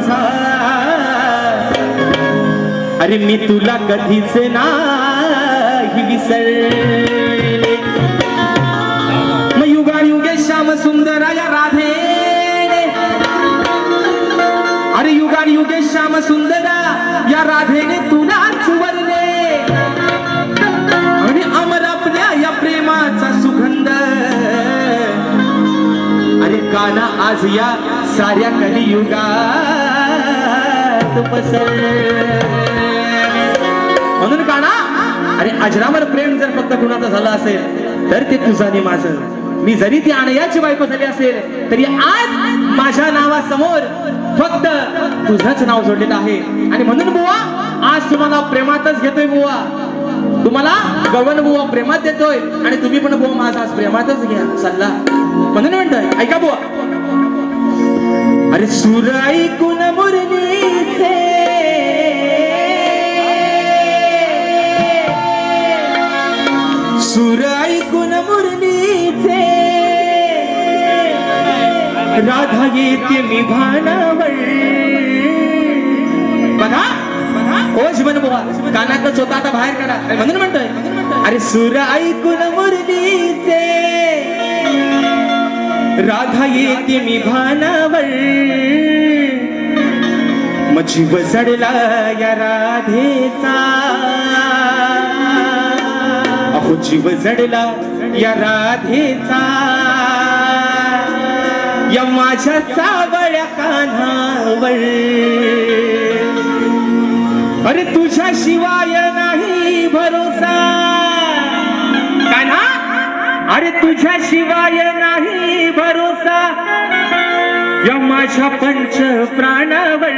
माझा अरे मी तुला कधीच नाही विसरले. मग युगा युगे श्याम सुंदर या राधे अरे युगा युगे श्याम सुंदर या राधेने तुला चुवरले आणि अमर आपल्या या प्रेमाचा सुगंध. अरे काना आज या साऱ्या हात पसर. म्हणून काना अरे अजरामर प्रेम जर फक्त कुणाचं झालं असेल तर ते तुझा माझं. मी जरी ती आणयाची बायको झाली असेल तरी आज माझ्या नावासमोर फक्त तुझंच नाव जोडलेलं आहे. आणि म्हणून बुवा आज तुम्हाला प्रेमातच घेतोय बुवा. तुम्हाला गवन बुवा प्रेमात देतोय आणि तुम्ही पण बुवा माझा आज प्रेमातच घ्या सल्ला. म्हणून म्हणतोय ऐका बुवा. अरे सूर ऐकून सुराई कुन मुरली मुरलीचे? राधा येते मी भानावर बघा. ओ जीवन बुवा कानातलं चोता आता बाहेर करा अरे म्हणून म्हणतोय. अरे सुर ऐकून मुरलीचे? राधा येते मी भानावर. मग जीव जडला या राधेचा. अहो जीव जडला या राधेचा. या माझ्या चावळ्या कानावर. अरे तुझ्या शिवाय नाही भरोसा. कान्हा? अरे तुझ्या शिवाय नाही या माझ्या पंच प्राणावर.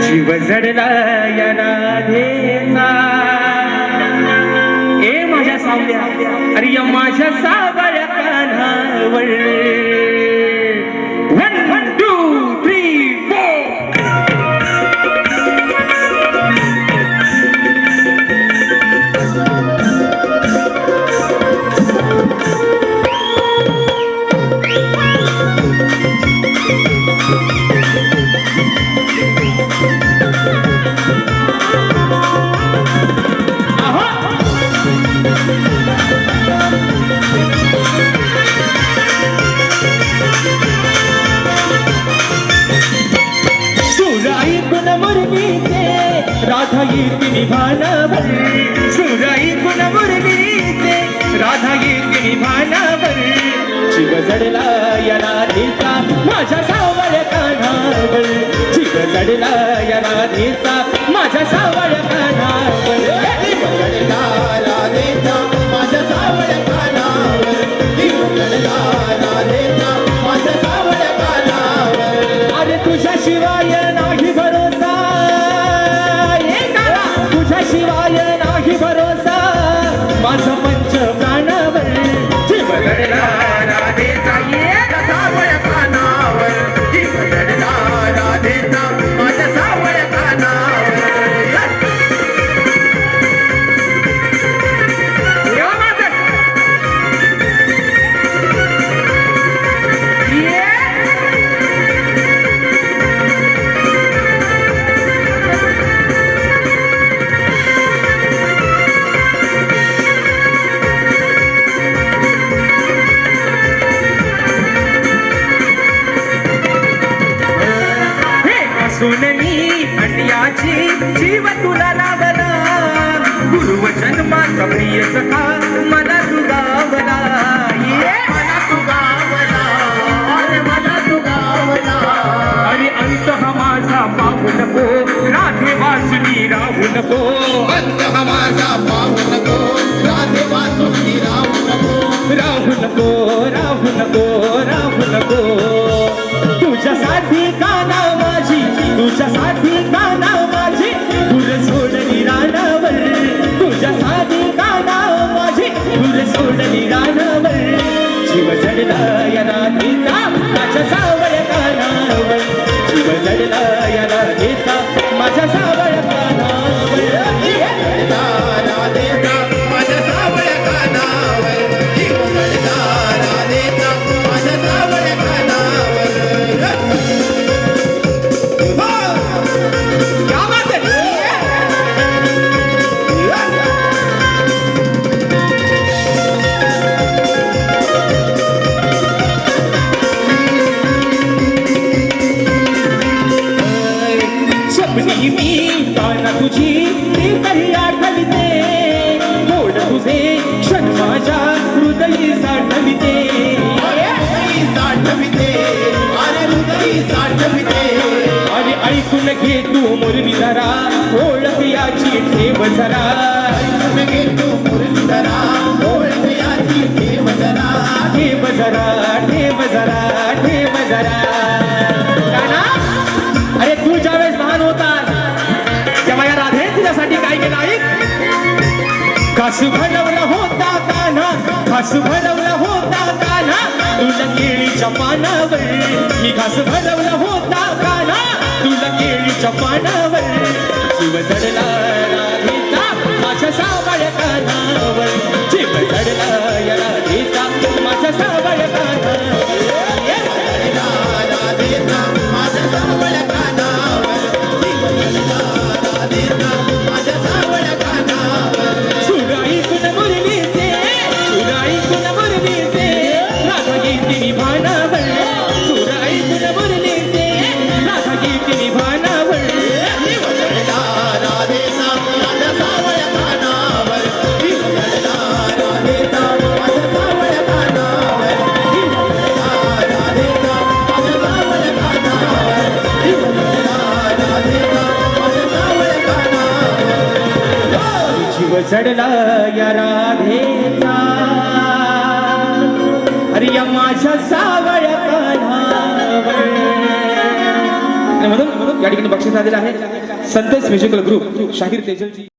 जीव जडला या नाधेचा ए माझ्या सावल्या अरे या माझ्या सावळ्या कानावर. येते निभानावर सूर ऐकून राधा येते निभानावर शिव जडला या राधेचा माझ्या शिवाय नाही भरोसा. माझं पंच प्राणावर अंड्याची जीव तुला लागला गुरुवचन माझा प्रिय सखा मला तू गावला ये. मला तू गावला अरे मला तू गावला अरे अंत हा माझा पाहू नको. राधे वाचली राहू नको. अंत हा माझा पाहू नको. राधे राहू नको. राहू नको राहू नको राहू नको. तुझ्यासाठी काना माझी? तुझ्यासाठी काना आणि ऐकून घे तू मुरली धरा ओळख याची ठेव जरा. घे तू मुरलीधरा ओळख याची ठेव धरा ठेव धरा ठेव धरा ठेव धरा अरे तू ज्यावेळेस लहान होतास तेव्हा या राधे तुझ्यासाठी काय केलं ऐक खास भरवला होता कान्हा खास भरवला होता कान्हा तुला केळीच्या पानावर मी घास भरवला होता काना तुला केळीच्या पानावर जीव चढला माझ्या सावळ्या कानावर जीव चढला बदला या राधेचा. अरे या माझ्या सावळ म्हणून म्हणून या ठिकाणी बक्षीस आलेलं आहे. संतोष म्युझिकल ग्रुप शाहीर तेजलजी.